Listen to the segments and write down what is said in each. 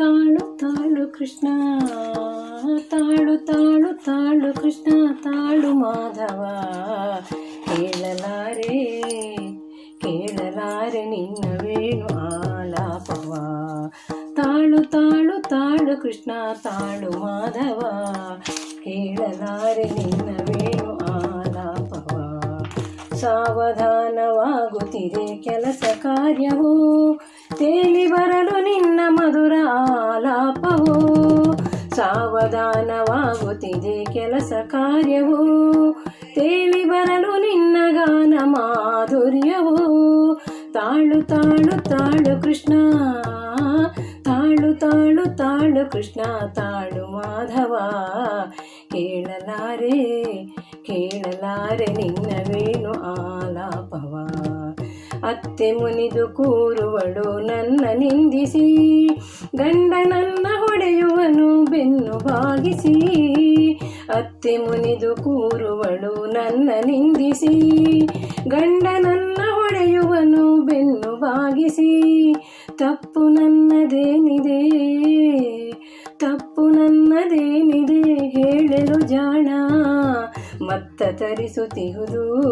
ತಾಳು ತಾಳು ಕೃಷ್ಣ, ತಾಳು ತಾಳು ತಾಳು ಕೃಷ್ಣ, ತಾಳು ಮಾಧವ. ಕೇಳಲಾರೆ ಕೇಳಲಾರೆ ನಿನ್ನ ವೇಣು ಆಲಾಪವ. ತಾಳು ತಾಳು ತಾಳು ಕೃಷ್ಣ, ತಾಳು ಮಾಧವ. ಕೇಳಲಾರೆ ನಿನ್ನ ವೇಣು ಆಲಾಪವ. ಸಾವಧಾನವಾಗುತ್ತಿದೆ ಕೆಲಸ ಕಾರ್ಯವು. ತೇಲಿ ಬರಲು ನಿನ್ನ ಮಧುರ ಆಲಾಪವು ಸಾವಧಾನವಾಗುತ್ತಿದೆ ಕೆಲಸ ಕಾರ್ಯವು ತೇಲಿ ಬರಲು ನಿನ್ನ ಗಾನ ಮಾಧುರ್ಯವು ತಾಳು ತಾಳು ತಾಳು ಕೃಷ್ಣ ತಾಳು ತಾಳು ತಾಳು ಕೃಷ್ಣ ತಾಳು ಮಾಧವ ಕೇಳಲಾರೆ ಕೇಳಲಾರೆ ನಿನ್ನ ವೇಣು ಆಲಾಪವ ಅತ್ತೆ ಮುನಿದು ಕೂರುವಳು ನನ್ನ ನಿಂದಿಸಿ. ಗಂಡ ನನ್ನ ಹೊಡೆಯುವನು ಬೆನ್ನು ಬಾಗಿಸಿ. ಅತ್ತೆ ಮುನಿದು ಕೂರುವಳು ನನ್ನ ನಿಂದಿಸಿ. ಗಂಡ ನನ್ನ ಹೊಡೆಯುವನು ಬೆನ್ನು ಬಾಗಿಸಿ. ತಪ್ಪು ನನ್ನದೇನಿದೆ? ತಪ್ಪು ನನ್ನದೇನಿದೆ ಹೇಳಲು ಜಾಣ. ಮತ್ತ ತರಿಸುತ್ತಿಹುದು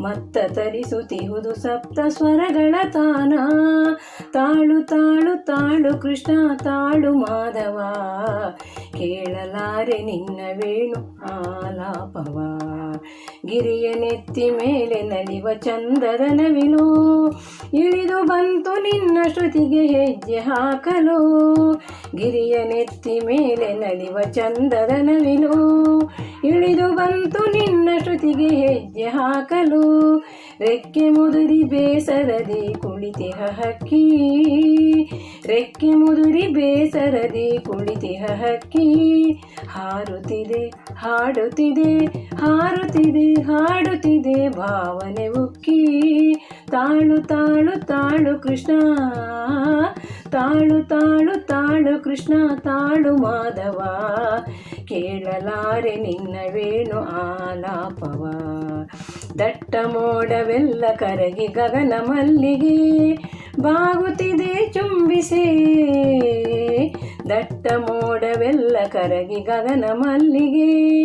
ಮತ್ತ ತರಿಸುತ್ತಿಹುದು ಸಪ್ತ ಸ್ವರಗಳ ತಾನ. ತಾಳು ತಾಳು ತಾಳು ಕೃಷ್ಣ, ತಾಳು ಮಾಧವ. ಕೇಳಲಾರೆ ನಿನ್ನ ವೇಣು ಆಲಾಪವ. ಗಿರಿಯ ನೆತ್ತಿ ಮೇಲೆ ನಲಿವ ಚಂದದ ನವಿಲು ಇಳಿದು ಬಂತು ನಿನ್ನ ಶ್ರುತಿಗೆ ಹೆಜ್ಜೆ ಹಾಕಲು. ಗಿರಿಯ ನೆತ್ತಿ ಮೇಲೆ ನಲಿವ ಚಂದದ ನವಿಲು ಇಳಿದು ಬಂತು ನಿನ್ನ ಶ್ರುತಿಗೆ ಹೆಜ್ಜೆ ಹಾಕಲು. ರೆಕ್ಕೆ ಮುದುರಿ ಬೇಸರದಿ ಕುಳಿತೆ ಹಕ್ಕಿ ರೆಕ್ಕೆ ಮುದುರಿ ಬೇಸರದಿ ಕುಳಿತೆ ಹಕ್ಕಿ ಹಾರುತ್ತಿದೆ, ಹಾಡುತ್ತಿದೆ ಹಾರುತ್ತಿದೆ, ಹಾಡುತ್ತಿದೆ ಭಾವನೆ ಉಕ್ಕಿ. ತಾಳು ತಾಳು ತಾಳು ಕೃಷ್ಣ. ತಾಳು ತಾಳು ತಾಳು ಕೃಷ್ಣ, ತಾಳು ಮಾಧವ. ಕೇಳಲಾರೆ ನಿನ್ನ ವೇಣು ಆಲಾಪವ. ದಟ್ಟ ಮೋಡವೆಲ್ಲ ಕರಗಿ ಗಗನ ಮಲ್ಲಿಗೆ. ಬಾಗುತ್ತಿದೆ ಚುಂಬಿಸಿ. ದಟ್ಟ ಮೋಡವೆಲ್ಲ ಕರಗಿ ಗಗನ ಮಲ್ಲಿಗೆ.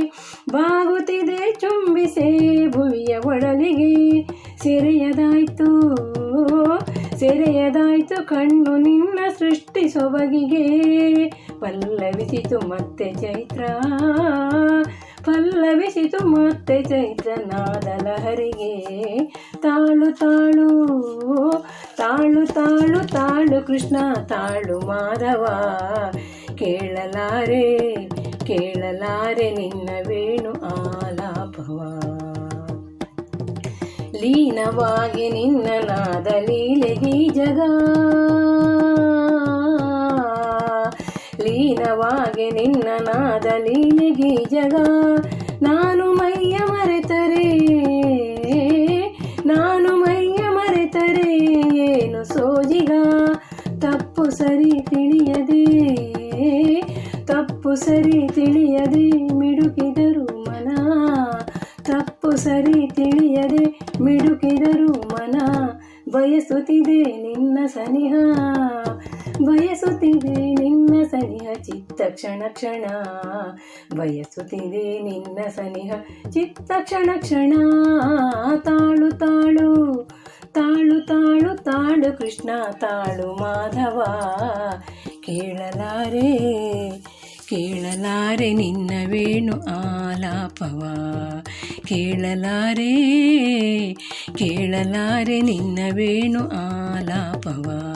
ಬಾಗುತ್ತಿದೆ ಚುಂಬಿಸಿ ಭುವಿಯ ಒಡಲಿಗೆ ಸೆರೆಯದಾಯ್ತು ಸೆರೆಯದಾಯ್ತು ಕಣ್ಣು ನಿನ್ನ ಸೃಷ್ಟಿ ಸೊಬಗಿಗೆ. ಪಲ್ಲವಿಸಿತು ಮತ್ತೆ ಚೈತ್ರ, ಪಲ್ಲವಿಸಿತು ಮತ್ತೆ ಚೈತ್ರ ನಾದಲಹರಿಗೆ. ತಾಳು ತಾಳು ತಾಳು ತಾಳು ತಾಳು ಕೃಷ್ಣ, ತಾಳು ಮಾಧವ. ಕೇಳಲಾರೆ ಕೇಳಲಾರೆ ನಿನ್ನ ವೇಣು ಆಲಾಪವ. ಲೀನವಾಗಿ ನಿನ್ನ ನಾದ ಈ ಜಗ. ಲೀನವಾಗಿ ನಿನ್ನ ನಾದ ಈ ಜಗ. ನಾನು ಮೈಯ ಮರೆತರೆ, ನಾನು ಮೈಯ ಮರೆತರೆ, ಏನು ಸೋಜಿಗ. ತಪ್ಪು ಸರಿ ತಿಳಿಯದೆ, ತಪ್ಪು ಸರಿ ತಿಳಿಯದೆ ಮಿಡುಕಿದರು ಮನ. ತಪ್ಪು ಸರಿ ತಿಳಿಯದೆ ಬಯಸುತ್ತಿದೆ ನಿನ್ನ ಸನಿಹ. ಬಯಸುತ್ತಿದೆ ನಿನ್ನ ಸನಿಹ ಚಿತ್ತ ಕ್ಷಣ ಕ್ಷಣ. ಬಯಸುತ್ತಿದೆ ನಿನ್ನ ಸನಿಹ ಚಿತ್ತ ಕ್ಷಣ ಕ್ಷಣ. ತಾಳು ತಾಳು ತಾಳು ತಾಳು ತಾಳು ಕೃಷ್ಣ, ತಾಳು ಮಾಧವ. ಕೇಳಲಾರೆ ಕೇಳಲಾರೆ ನಿನ್ನ ವೇಣು ಆಲಾಪವ. ಕೇಳಲಾರೆ ಕೇಳಲಾರೆ ನಿನ್ನ ವೇಣು ಆಲಾಪವ.